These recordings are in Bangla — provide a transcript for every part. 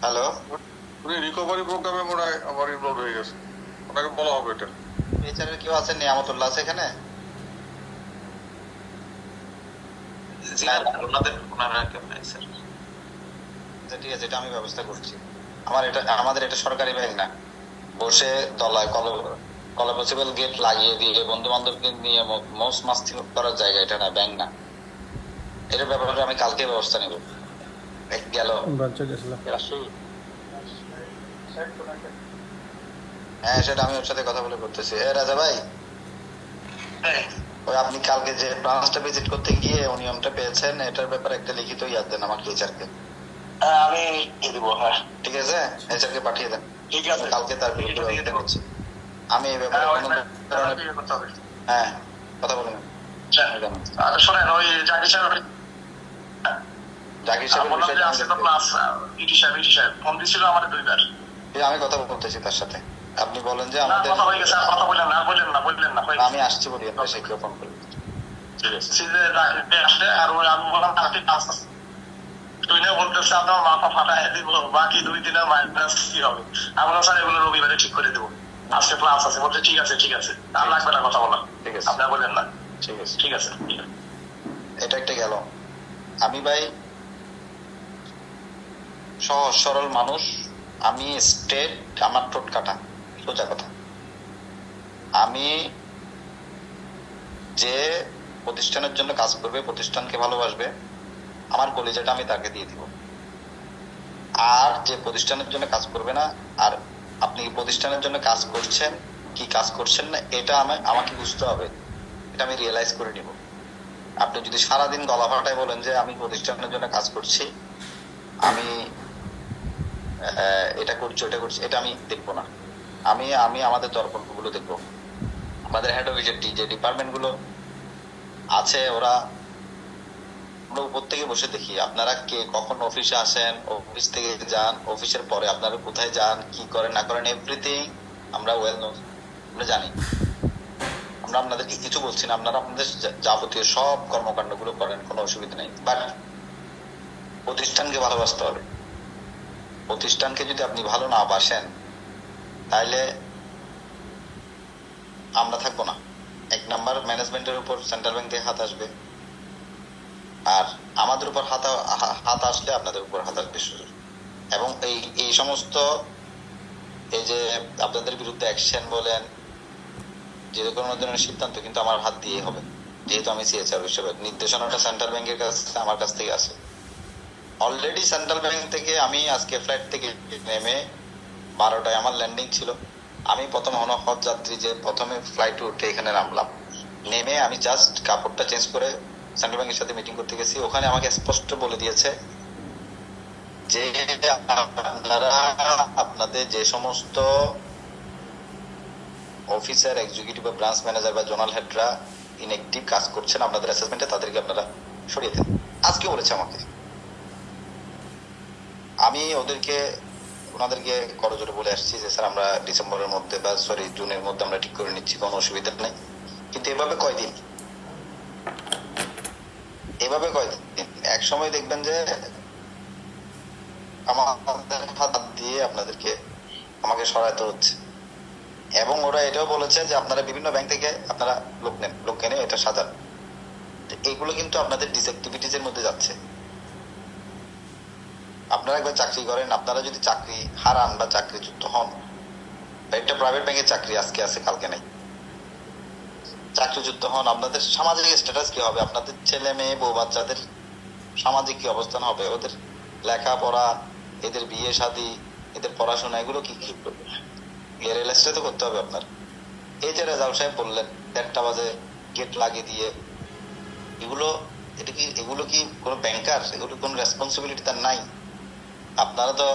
হ্যালো উনি রিকভারি প্রোগ্রামে মনে হয় আমার ইনভলভ হয়ে গেছে। ওনাকে বলা হবে এটা। এর কেউ আছেন নিয়ামতুল্লাহ আছে এখানে? ওনাদের ওনারা কেউ স্যার। আচ্ছা, ঠিক আছে এটা আমি ব্যবস্থা করছি। আমার এটা আমাদের এটা সরকারি ব্যাংক না। বসে তলায় কল কল পসিবল গেট লাগিয়ে দিয়ে বন্ধু বান্ধবকে নিয়ে মৌস মাস্তি করার জায়গা এটা না ব্যাংক না। এটার ব্যাপারে আমি কালকে ব্যবস্থা নেব। গেল। ব্রাঞ্চে হ্যাঁ সেটা আমি ওর সাথে কথা বলে করতেছি। এ রাজা ভাই। ওই আপনি কালকে যে ব্রাঞ্চটা ভিজিট করতে গিয়ে অনিয়মটা পেয়েছেন এটার ব্যাপারে একটা লিখিত ইয়াদ দেন আমার টিচারকে হ্যাঁ, আমি দিয়ে দিব হ্যাঁ। ঠিক আছে? এইচআরকে পাঠিয়ে দেন। ঠিক আছে। কালকে তার বিরুদ্ধে ব্যবস্থা করছি। আমি এই ব্যাপারে হ্যাঁ, কোনো। হ্যাঁ কথা বলুন। আচ্ছা, আচ্ছা শোনেন ওই জাকির সাহেব জাকির সাহেবের বললাম যে বিষয়টা আমি আজকে তো দেখতে- ক্লাস ইডি সাহেব ফোন দিছিল আমাদের দুইবার। আমি কথা বলতেছি তার সাথে। আপনি বলেন যে আমাদের কথা হয়ে গেছে কথা বললেন না বললেন না বললেন না আমি আসছি বলি আপনি সে কেউ ফোন করবেন। গেছে। সিধে জাকির আসলে আর আমি বললাম আজকে তুই না বলতেছে আপনার মাথা ফাটাই দিব বাকি দুই দিনের মাইনাস কি হবে? আমরা স্যার এগুলো রবিবারে ঠিক করে দেবো। আজকে ক্লাস আছে। বলছে ঠিক আছে ঠিক আছে। আর লাগবে না কথা বলা ঠিক আছে। আপনার বললেন না। ঠিক আছে। ঠিক আছে। এটা একটা গেল। আমি ভাই সহজ, সরল মানুষ, আমি স্টেট, আমার ঠোঁট কাটা, সোজা কথা। আমি যে প্রতিষ্ঠানের জন্য কাজ করবে, প্রতিষ্ঠানকে ভালোবাসবে, আমার কলেজাটা আমি তাকে দিয়ে দিব। আর যে প্রতিষ্ঠানের জন্য কাজ করবে না, আর আপনি প্রতিষ্ঠানের জন্য কাজ করছেন, কি কাজ করছেন না, এটা আমি- আমাকে বুঝতে হবে। এটা আমি রিয়েলাইজ করে নিব। আপনি যদি সারাদিন গলা ফাটায় বলেন যে, আমি প্রতিষ্ঠানের জন্য কাজ করছি, আমি এটা করছি এটা করছি, এটা আমি দেখব না। আমি আমি আমাদের দরপত্রগুলো দেখব। আমাদের হেড অফিসের যে ডিপার্টমেন্টগুলো আছে, ওরা, আমরা উপর থেকে বসে দেখি, আপনারা কে, কখন অফিসে আসেন অফিস থেকে যান অফিসের পরে আপনারা কোথায় যান, কি করেন, না করেন এভরিথিং আমরা ওয়েল নো আমরা জানি। আমরা আপনাদেরকে কিছু বলছি না, আপনারা আপনাদের যাবতীয় সব কর্মকাণ্ডগুলো করেন, কোনো অসুবিধা নেই। বাট প্রতিষ্ঠানকে ভালোবাসতে হবে। প্রতিষ্ঠানকে যদি আপনি ভালো না বাসেন, তাহলে আমরা থাকব না। এক নাম্বার ম্যানেজমেন্টের উপর সেন্ট্রাল ব্যাংক থেকে হাত আসবে। আর আমাদের উপর হাত হাত আসলে আপনাদের উপর হাত আসবে শুধু। এবং এই এই সমস্ত এই যে আপনাদের বিরুদ্ধে অ্যাকশন বলেন, যে কোনো ধরনের সিদ্ধান্ত কিন্তু আমার হাত দিয়ে হবে। যেহেতু আমি সিএচআর হিসেবে, নির্দেশনাটা সেন্ট্রাল ব্যাংকের কাছে, আমার কাছ থেকে আছে। অলরেডি সেন্ট্রাল ব্যাংক থেকে আমি আজকে ফ্লাইট থেকে নেমে বারোটায় আমার ল্যান্ডিং ছিল। আমি প্রথম হন হজ যাত্রী যে প্রথমে ফ্লাইটে উঠে এখানে নামলাম। নেমে আমি জাস্ট কাপড়টা চেঞ্জ করে সেন্ট্রাল ব্যাংকের সাথে মিটিং করতে গেছি। ওখানে আমাকে স্পষ্ট বলে দিয়েছে যে আপনারা আপনাদের যে সমস্ত অফিসার এক্সিকিউটিভ বা ব্রাঞ্চ ম্যানেজার বা জোনাল হেডরা ইনএক্টিভ কাজ করছেন, আপনাদের অ্যাসেসমেন্টে তাদেরকে আপনারা সরিয়ে দেন। আজকে বলেছে আমাকে। আমি ওদেরকে, ওনাদেরকে করজোরে বলে আসছি যে, স্যার, আমরা ডিসেম্বরের মধ্যে বা, সরি, জুনের মধ্যে আমরা ঠিক করে নিচ্ছি, কোনো অসুবিধা নেই। কিন্তু এভাবে কয়দিন? এভাবে কয়দিন? এক সময় দেখবেন যে, আমাদের হাত দিয়ে আপনাদেরকে, আমাকে সরাইতে হচ্ছে। এবং ওরা এটাও বলেছে যে, আপনারা বিভিন্ন ব্যাংক থেকে আপনারা লোক নেন, লোক কেনে এটা তো এগুলো কিন্তু আপনাদের ডিসঅ্যাক্টিভিটিস এর মধ্যে যাচ্ছে। আপনারা একবার চাকরি করেন, আপনারা যদি চাকরি হারান বা চাকরিচ্যুত হন একটা প্রাইভেট ব্যাংকের চাকরি আজকে আছে, কালকে নেই। চাকরিচ্যুত হন, আপনাদের সামাজিক স্ট্যাটাস কি হবে? আপনাদের ছেলে মেয়ে, বউ বাচ্চাদের সামাজিক কি অবস্থান হবে? ওদের লেখাপড়া, এদের বিয়ে শাদী, এদের পড়াশোনা, এগুলো কি কি? করবে রিয়েলাইজটা তো করতে হবে আপনার। এই যে রেজাউল সাহেব বললেন, দেড়টা বাজে গেট লাগিয়ে দিয়ে, এগুলো, এটা কি, এগুলো কি কোনো ব্যাংকার এগুলো কোনো রেসপন্সিবিলিটি তার নাই? আপনারা তো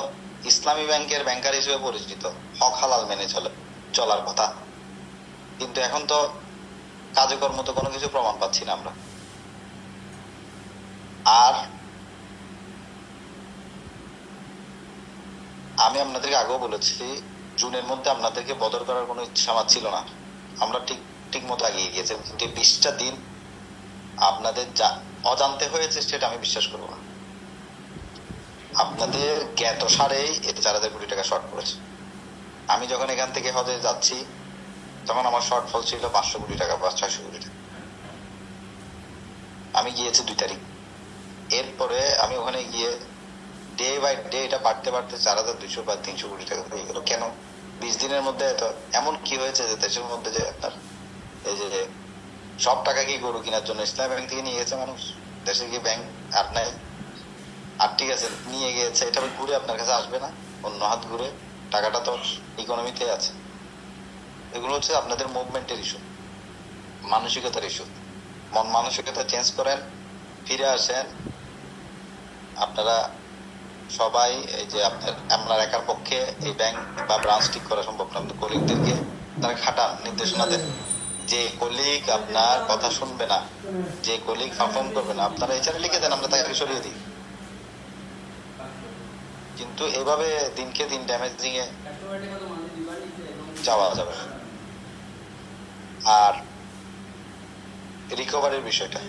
ইসলামী ব্যাংকের ব্যাংকার হিসেবে পরিচিত। হক হালাল মেনে চলে, চলার কথা। কিন্তু এখন তো কাজে কর্ম তো কোনো কিছু প্রমাণ পাচ্ছি না আমরা। আর আমি আপনাদেরকে আগেও বলেছি, জুনের মধ্যে আপনাদেরকে বদল করার কোনো ইচ্ছা আমার ছিল না। আমরা ঠিক ঠিক মতো এগিয়ে গিয়েছি। কিন্তু বিশটা দিন আপনাদের যা অজান্তে হয়েছে সেটা আমি বিশ্বাস করব না। আপনাদের জ্ঞাত সারেই এটা চার হাজার কোটি টাকা শর্ট পড়েছে। আমি যখন এখান থেকে হজে যাচ্ছি, তখন আমার শর্টফল ছিল পাঁচশো কোটি টাকা বা ছয়শো কোটি টাকা। আমি গিয়েছি দুই তারিখ। এরপরে আমি ওখানে গিয়ে ডে বাই ডে এটা বাড়তে বাড়তে চার হাজার দুইশো বা তিনশো কোটি টাকা হয়ে গেল। কেন? বিশ দিনের মধ্যে এত এমন কি হয়েছে যে দেশের মধ্যে যে আপনার এই যে সব টাকা কি গরু কেনার জন্য ইসলাম ব্যাংক থেকে নিয়ে গেছে মানুষ? দেশে কি ব্যাংক আর নাই? আর ঠিক আছে, নিয়ে গিয়েছে, এটা ঘুরে আপনার কাছে আসবে না। অন্য হাত ঘুরে, টাকাটা তো ইকোনমিতে আছে। এগুলো হচ্ছে আপনাদের মুভমেন্টের ইস্যু মানসিকতার ইস্যু মন মানসিকতা চেঞ্জ করেন, ফিরে আসেন। আপনারা সবাই এই যে আপনার আপনার একার পক্ষে এই ব্যাংক বা ব্রাঞ্চ ঠিক করা সম্ভব না। আপনার কলিগদেরকে তারা খাটান নির্দেশনা দেন। যে কলিগ আপনার কথা শুনবে না, যে কলিগ পারফর্ম করবে না, আপনারা এছাড়া লিখে দেন, আমরা তাকে সরিয়ে দিই। কিন্তু এভাবে দিনকে দিন ড্যামেজিং এ যাওয়া যাবে আর রিকভারির বিষয়টা।